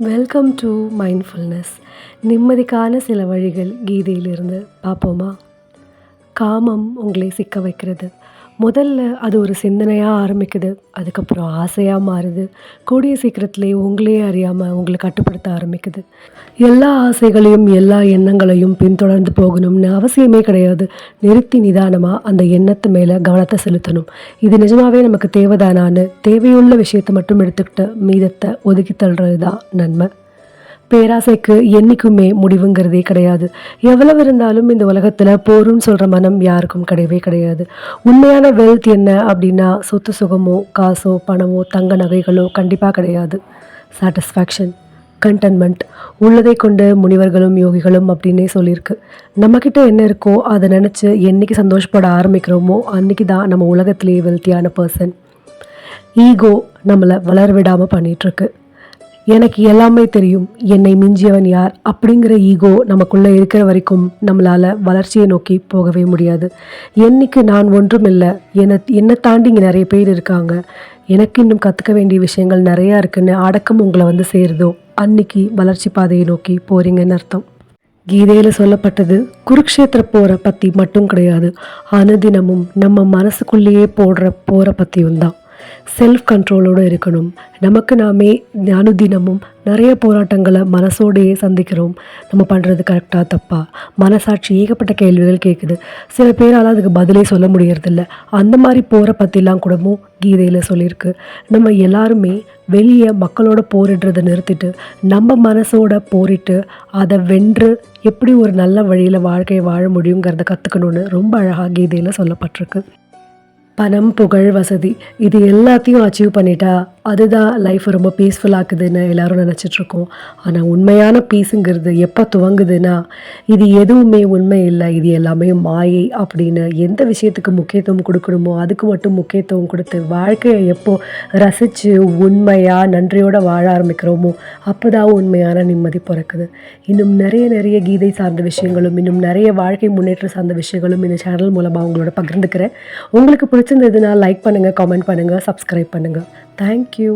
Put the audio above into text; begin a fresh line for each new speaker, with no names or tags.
Welcome to mindfulness நிம்மதிக்கான சில வழிகள் கீதையிலிருந்து. பார்ப்போமா? காமம் உங்களை சிக்க வைக்கிறது. முதல்ல அது ஒரு சிந்தனையாக ஆரம்பிக்குது. அதுக்கப்புறம் ஆசையாக மாறுது. கூடிய சீக்கிரத்திலே உங்களையே அறியாமல் உங்களை கட்டுப்படுத்த ஆரம்பிக்குது. எல்லா ஆசைகளையும் எல்லா எண்ணங்களையும் பின்தொடர்ந்து போகணும்னு அவசியமே கிடையாது. நிறுத்தி நிதானமாக அந்த எண்ணத்து மேலே கவனத்தை செலுத்தணும். இது நிஜமாகவே நமக்கு தேவைதானான்னு தேவையுள்ள விஷயத்தை மட்டும் எடுத்துக்கிட்டு மீதத்தை ஒதுக்கி தள்ளுறது தான் நன்மை. பேராசைக்கு என்றைக்குமே முடிவுங்கிறதே கிடையாது. எவ்வளவு இருந்தாலும் இந்த உலகத்தில் போரும்னு சொல்கிற மனம் யாருக்கும் கிடையவே கிடையாது. உண்மையான வெல்த் என்ன அப்படின்னா சொத்து சுகமோ காசோ பணமோ தங்க நகைகளோ கண்டிப்பாக கிடையாது. சாட்டிஸ்ஃபேக்ஷன் கண்டென்மெண்ட் உள்ளதை கொண்டு முனிவர்களும் யோகிகளும் அப்படின்னே சொல்லியிருக்கு. நம்மக்கிட்ட என்ன இருக்கோ அதை நினச்சி என்றைக்கு சந்தோஷப்பட ஆரம்பிக்கிறோமோ அன்றைக்கி தான் நம்ம உலகத்திலேயே வெல்த்தியான பர்சன் ஈகோ நம்மளை வளர விடாமல் பண்ணிகிட்ருக்கு எனக்கு எல்லாமே தெரியும். என்னை மிஞ்சியவன் யார் அப்படிங்கிற ஈகோ நமக்குள்ளே இருக்கிற வரைக்கும் நம்மளால் வளர்ச்சியை நோக்கி போகவே முடியாது. என்னைக்கு நான் ஒன்றும் இல்லை என்னை என்னை தாண்டி இங்கே நிறைய பேர் இருக்காங்க. எனக்கு இன்னும் கற்றுக்க வேண்டிய விஷயங்கள் நிறையா இருக்குன்னு அடக்கம் உங்களை வந்து சேருதோ? அன்னைக்கு வளர்ச்சி பாதையை நோக்கி போகிறீங்கன்னு அர்த்தம். கீதையில் சொல்லப்பட்டது குருக்ஷேத்திர போரை பற்றி மட்டும் கிடையாது. அனுதினமும் நம்ம மனசுக்குள்ளேயே போடுற போரை பற்றியும் தான் செல்ஃப் கண்ட்ரோலோடு இருக்கணும். நமக்கு நாமே அனுதினமும் நிறைய போராட்டங்களை மனசோடையே சந்திக்கிறோம். நம்ம பண்ணுறது கரெக்டாக தப்பா? மனசாட்சி ஏகப்பட்ட கேள்விகள் கேட்குது சில பேரால் அதுக்கு பதிலே சொல்ல முடியறதில்ல. அந்த மாதிரி போரை பற்றிலாம் கூடவும் கீதையில் சொல்லியிருக்கு. நம்ம எல்லாருமே வெளியே மக்களோட போரிடுறதை நிறுத்திட்டு நம்ம மனசோட போரிட்டு அதை வென்று எப்படி ஒரு நல்ல வழியில் வாழ்க்கையை வாழ முடியுங்கிறத கற்றுக்கணுன்னு ரொம்ப அழகாக கீதையில் சொல்லப்பட்டிருக்கு. பணம் புகழ் வசதி இது எல்லாத்தையும் அச்சீவ் பண்ணிட்டா அதுதான் லைஃப்பை ரொம்ப பீஸ்ஃபுல்லாக்குதுன்னு எல்லாரும் நினச்சிட்ருக்கோம். ஆனால் உண்மையான பீஸுங்கிறது எப்போ துவங்குதுன்னா இது எதுவுமே உண்மை இல்லை இது எல்லாமே மாயை அப்படின்னு எந்த விஷயத்துக்கு முக்கியத்துவம் கொடுக்கணுமோ அதுக்கு மட்டும் முக்கியத்துவம் கொடுத்து வாழ்க்கையை எப்போ ரசித்து உண்மையாக நன்றியோடு வாழ ஆரம்பிக்கிறோமோ அப்போ தான் உண்மையான நிம்மதி பிறக்குது. இன்னும் நிறைய நிறைய கீதை சார்ந்த விஷயங்களும் இன்னும் நிறைய வாழ்க்கை முன்னேற்றம் சார்ந்த விஷயங்களும் இந்த சேனல் மூலமாக உங்களோட பகிர்ந்துக்கிறேன். உங்களுக்கு பிடிச்ச பிடிச்சிருந்ததுன்னா லைக் பண்ணுங்கள் காமெண்ட் பண்ணுங்கள் சப்ஸ்கிரைப் பண்ணுங்கள் தேங்க்யூ